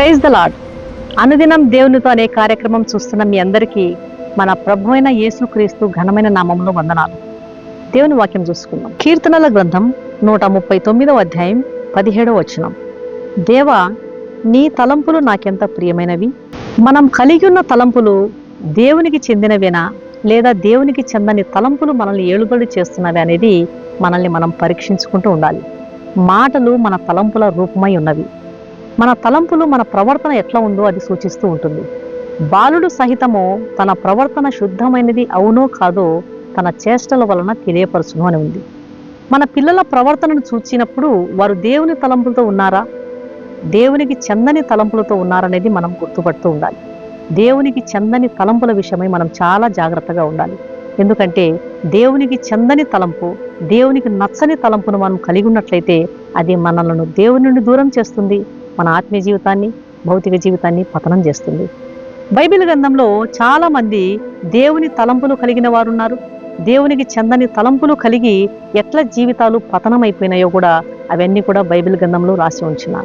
Praise the lord అనుదినం దేవునితో అనే కార్యక్రమం చూస్తున్న మీ అందరికీ మన ప్రభు అయిన యేసుక్రీస్తు ఘనమైన నామంలో వందనాలు. దేవుని వాక్యం చూసుకుందాం. కీర్తనల గ్రంథం నూట ముప్పై తొమ్మిదవ అధ్యాయం పదిహేడవ వచనం. దేవా నీ తలంపులు నాకెంత ప్రియమైనవి? మనం కలిగి ఉన్న తలంపులు దేవునికి చెందినవేనా? లేదా దేవునికి చెందని తలంపులు మనల్ని ఏలుబడి చేస్తున్నవి అనేది మనల్ని మనం పరీక్షించుకుంటూ ఉండాలి. మాటలు మన తలంపుల రూపమై ఉన్నవి. మన తలంపులు మన ప్రవర్తన ఎట్లా ఉందో అది సూచిస్తూ ఉంటుంది. బాలుడు సహితము తన ప్రవర్తన శుద్ధమైనది అవునో కాదో తన చేష్టల వలన తెలియపరచును అని ఉంది. మన పిల్లల ప్రవర్తనను చూచినప్పుడు వారు దేవుని తలంపులతో ఉన్నారా? దేవునికి చెందని తలంపులతో ఉన్నారనేది మనం గుర్తుపడుతూ ఉండాలి. దేవునికి చెందని తలంపుల విషయమై మనం చాలా జాగ్రత్తగా ఉండాలి. ఎందుకంటే దేవునికి చెందని తలంపు దేవునికి నచ్చని తలంపును మనం కలిగి ఉన్నట్లయితే అది మనలను దేవుని నుండి దూరం చేస్తుంది. మన ఆత్మీయ జీవితాన్ని భౌతిక జీవితాన్ని పతనం చేస్తుంది. బైబిల్ గ్రంథంలో చాలామంది దేవుని తలంపులు కలిగిన వారున్నారు. దేవునికి చెందని తలంపులు కలిగి ఎట్ల జీవితాలు పతనమైపోయినాయో కూడా అవన్నీ కూడా బైబిల్ గ్రంథంలో రాసి ఉంచిన.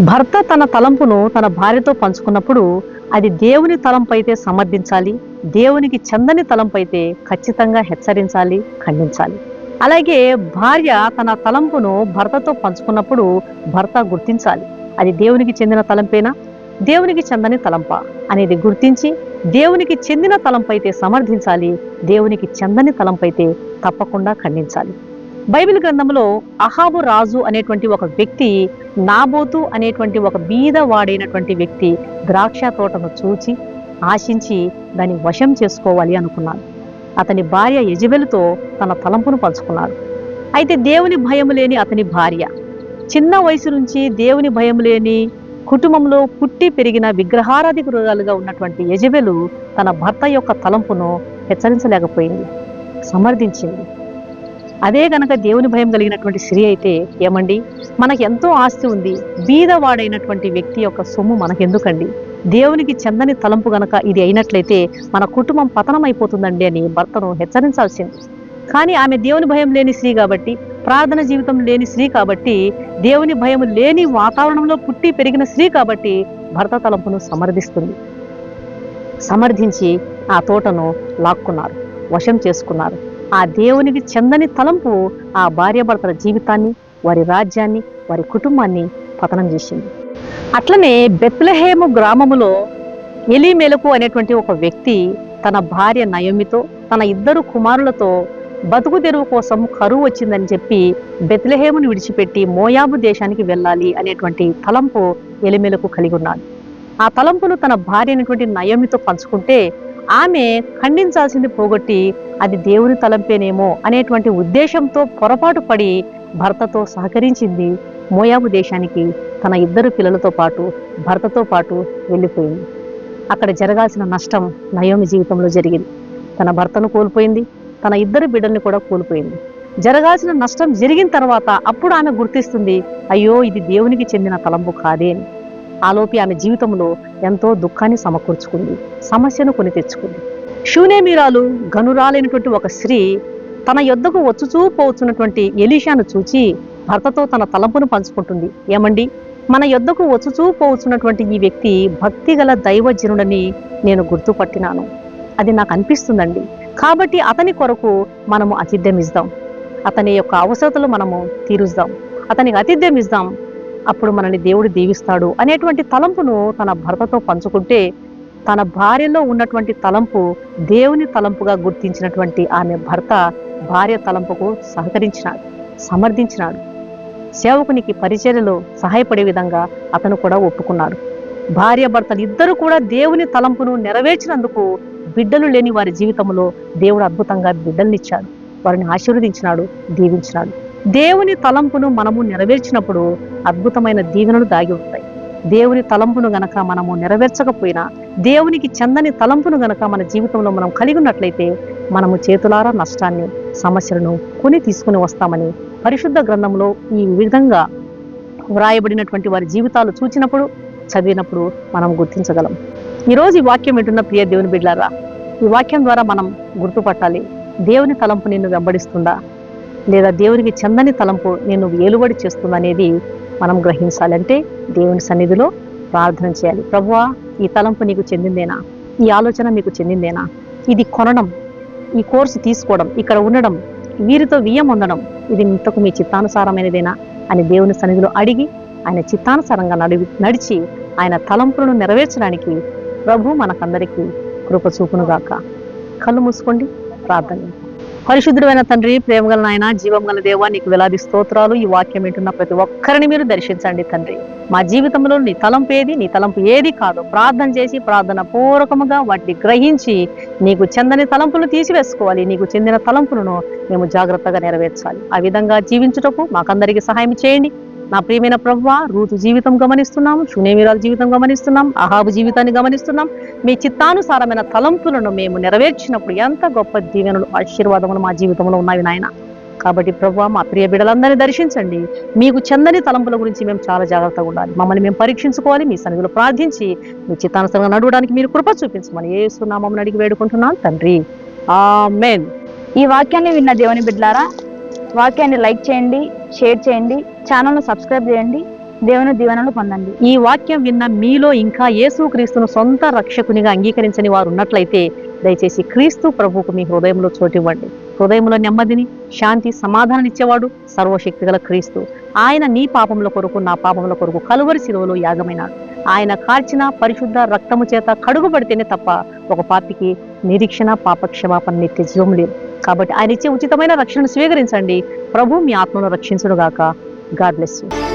భర్త తన తలంపును తన భార్యతో పంచుకున్నప్పుడు అది దేవుని తలంపు అయితే సమర్థించాలి దేవునికి చెందని తలంపు అయితే ఖచ్చితంగా హెచ్చరించాలి ఖండించాలి. అలాగే భార్య తన తలంపును భర్తతో పంచుకున్నప్పుడు భర్త గుర్తించాలి. అది దేవునికి చెందిన తలంపేనా? దేవునికి చెందని తలంప అనేది గుర్తించి దేవునికి చెందిన తలంపైతే సమర్థించాలి దేవునికి చెందని తలంపైతే తప్పకుండా ఖండించాలి. బైబిల్ గ్రంథంలో అహాబు రాజు అనేటువంటి ఒక వ్యక్తి నాబోతు అనేటువంటి ఒక బీద వాడైనటువంటి వ్యక్తి ద్రాక్ష తోటను చూచి ఆశించి దాన్ని వశం చేసుకోవాలి అనుకున్నాడు. అతని భార్య యజబెలుతో తన తలంపును పంచుకున్నాడు. అయితే దేవుని భయం లేని అతని భార్య చిన్న వయసు నుంచి దేవుని భయం లేని కుటుంబంలో పుట్టి పెరిగిన విగ్రహారాధికురాలుగా ఉన్నటువంటి యజబెలు తన భర్త యొక్క తలంపును హెచ్చరించలేకపోయింది సమర్థించింది. అదే గనక దేవుని భయం కలిగినటువంటి స్త్రీ అయితే ఏమండి? మనకు ఎంతో ఆస్తి ఉంది బీదవాడైనటువంటి వ్యక్తి యొక్క సొమ్ము మనకెందుకండి? దేవునికి చెందని తలంపు గనక ఇది అయినట్లయితే మన కుటుంబం పతనమైపోతుందండి అని భర్తను హెచ్చరించాల్సింది. కానీ ఆమె దేవుని భయం లేని స్త్రీ కాబట్టి ప్రార్థన జీవితం లేని స్త్రీ కాబట్టి దేవుని భయం లేని వాతావరణంలో పుట్టి పెరిగిన స్త్రీ కాబట్టి భర్త తలంపును సమర్థిస్తుంది. సమర్థించి ఆ తోటను లాక్కున్నారు వశం చేసుకున్నారు. ఆ దేవునికి చెందని తలంపు ఆ భార్యాభర్తల జీవితాన్ని వారి రాజ్యాన్ని వారి కుటుంబాన్ని పతనం చేసింది. అట్లనే బెత్లహేము గ్రామములో ఎలిమెలకు అనేటువంటి ఒక వ్యక్తి తన భార్య నయమితో తన ఇద్దరు కుమారులతో బతుకు తెరువు కోసం కరువు వచ్చిందని చెప్పి బెత్లహేమును విడిచిపెట్టి మోయాబు దేశానికి వెళ్ళాలి అనేటువంటి తలంపు ఎలిమెలకు కలిగి ఉన్నాడు. ఆ తలంపును తన భార్య అయినటువంటి నయమితో పంచుకుంటే ఆమె ఖండించాల్సింది పోగొట్టి అది దేవుని తలంపేనేమో అనేటువంటి ఉద్దేశంతో పొరపాటు పడి భర్తతో సహకరించింది మోయాబు దేశానికి తన ఇద్దరు పిల్లలతో పాటు భర్తతో పాటు వెళ్ళిపోయింది. అక్కడ జరగాల్సిన నష్టం నయోమి జీవితంలో జరిగింది. తన భర్తను కోల్పోయింది. తన ఇద్దరు బిడ్డల్ని కూడా కోల్పోయింది. జరగాల్సిన నష్టం జరిగిన తర్వాత అప్పుడు ఆమె గుర్తిస్తుంది అయ్యో ఇది దేవునికి చెందిన తలంపు కాదే అని. ఆలోపి ఆమె జీవితంలో ఎంతో దుఃఖాన్ని సమకూర్చుకుంది సమస్యను కొని తెచ్చుకుంది. శూనేమీరాలు గనురాలైనటువంటి ఒక స్త్రీ తన యొద్దకు వచ్చుచూ పోతున్నటువంటి ఎలీషాను చూచి భర్తతో తన తలంపును పంచుకుంటుంది. ఏమండి? మన యొద్దకు వచ్చుచూ పోతున్నటువంటి ఈ వ్యక్తి భక్తిగల దైవజనుడని నేను గుర్తుపట్టినాను. అది నాకు అనిపిస్తుందండి. కాబట్టి అతని కొరకు మనము అతిథ్యం ఇద్దాం అతని యొక్క అవసరతలు మనము తీరుస్తాం. అతనికి అతిథ్యం ఇద్దాం అప్పుడు మనల్ని దేవుడు దీవిస్తాడు అనేటువంటి తలంపును తన భర్తతో పంచుకుంటే తన భార్యలో ఉన్నటువంటి తలంపు దేవుని తలంపుగా గుర్తించినటువంటి ఆమె భర్త భార్య తలంపుకు సహకరించినాడు సమర్థించినాడు. సేవకునికి పరిచర్యలో సహాయపడే విధంగా అతను కూడా ఒప్పుకున్నాడు. భార్య భర్తలు ఇద్దరు కూడా దేవుని తలంపును నెరవేర్చినందుకు బిడ్డలు లేని వారి జీవితంలో దేవుడు అద్భుతంగా బిడ్డల్నిచ్చాడు. వారిని ఆశీర్వదించినాడు దీవించినాడు. దేవుని తలంపును మనము నెరవేర్చినప్పుడు అద్భుతమైన దీవెనలు దాగి ఉంటాయి. దేవుని తలంపును గనక మనము నెరవేర్చకపోయినా దేవునికి చెందని తలంపును గనక మన జీవితంలో మనం కలిగి ఉన్నట్లయితే మనము చేతులారా నష్టాన్ని సమస్యలను కొని తీసుకుని వస్తామని పరిశుద్ధ గ్రంథంలో ఈ విధంగా వ్రాయబడినటువంటి వారి జీవితాలు చూచినప్పుడు చదివినప్పుడు మనం గుర్తించగలం. ఈరోజు ఈ వాక్యం వింటున్న ప్రియ దేవుని బిడ్లారా ఈ వాక్యం ద్వారా మనం గుర్తుపట్టాలి. దేవుని తలంపు నిన్ను వెంబడిస్తుందా? లేదా దేవునికి చెందని తలంపు నిన్ను ఏలుబడి చేస్తుందా అనేది మనం గ్రహించాలంటే దేవుని సన్నిధిలో ప్రార్థన చేయాలి. ప్రభువా ఈ తలంపు నీకు చెందిందేనా? ఈ ఆలోచన మీకు చెందిందేనా? ఇది కొనడం ఈ కోర్సు తీసుకోవడం ఇక్కడ ఉండడం వీరితో వియ్యం ఉండడం ఇది ఇంతకు మీ చిత్తానుసారమైనదేనా? అని దేవుని సన్నిధిలో అడిగి ఆయన చిత్తానుసారంగా నడివి నడిచి ఆయన తలంపులను నెరవేర్చడానికి ప్రభు మనకందరికీ కృప చూపునుగాక కళ్ళు మూసుకోండి ప్రార్థన పరిశుద్ధుడైన తండ్రి ప్రేమగల నాయన జీవం గల దేవా నీకు వేలాది స్తోత్రాలు. ఈ వాక్యం వింటున్న ప్రతి ఒక్కరిని మీరు దర్శించండి తండ్రి. మా జీవితంలో నీ తలంపు ఏది? నీ తలంపు ఏది కాదు. ప్రార్థన చేసి ప్రార్థన పూర్వకముగా వాటిని గ్రహించి నీకు చెందని తలంపులు తీసివేసుకోవాలి. నీకు చెందిన తలంపులను మేము జాగ్రత్తగా నెరవేర్చాలి. ఆ విధంగా జీవించుటకు మాకందరికీ సహాయం చేయండి. నా ప్రియమైన ప్రభు రూతు జీవితం గమనిస్తున్నాం సునేమిరాల జీవితం గమనిస్తున్నాం అహాబు జీవితాన్ని గమనిస్తున్నాం. మీ చిత్తానుసారమైన తలంపులను మేము నెరవేర్చినప్పుడు ఎంత గొప్ప దీవెనలు ఆశీర్వాదములు మా జీవితంలో ఉన్నాయి నాయన. కాబట్టి ప్రభు మా ప్రియ బిడ్డలందరినీ దర్శించండి. మీకు చెందని తలంపుల గురించి మేము చాలా జాగ్రత్తగా ఉండాలి. మమ్మల్ని మేము పరీక్షించుకోవాలి మీ సన్నిధిలో ప్రార్థించి మీ చిత్తానుసరంగా నడవడానికి మీరు కృప చూపించమని ఏ సున్నామం అడిగి వేడుకుంటున్నాను తండ్రి. ఆ మెయిన్ ఈ వాక్యాన్ని విన్న దేవుని బిడ్డలారా వాక్యాన్ని లైక్ చేయండి షేర్ చేయండి ఛానల్ను సబ్స్క్రైబ్ చేయండి. దేవుని దీవెనలు పొందండి. ఈ వాక్యం విన్న మీలో ఇంకా యేసుక్రీస్తును సొంత రక్షకునిగా అంగీకరించని వారు ఉన్నట్లయితే దయచేసి క్రీస్తు ప్రభువుకు మీ హృదయంలో చోటివ్వండి హృదయంలో నెమ్మదిని శాంతి సమాధానం ఇచ్చేవాడు సర్వశక్తి గల క్రీస్తు. ఆయన నీ పాపముల కొరకు నా పాపముల కొరకు కలువరి శిలువలో యాగమైనాడు. ఆయన కార్చిన పరిశుద్ధ రక్తము చేత కడుగుబడితేనే తప్ప ఒక పాపికి నిరీక్షణ పాపక్షమాపణ నిత్య జీవం లేదు. కాబట్టి ఆయన ఇచ్చే ఉచితమైన రక్షణను స్వీకరించండి. ప్రభు మీ ఆత్మను రక్షించుడుగాక గాడ్ బ్లెస్ యూ.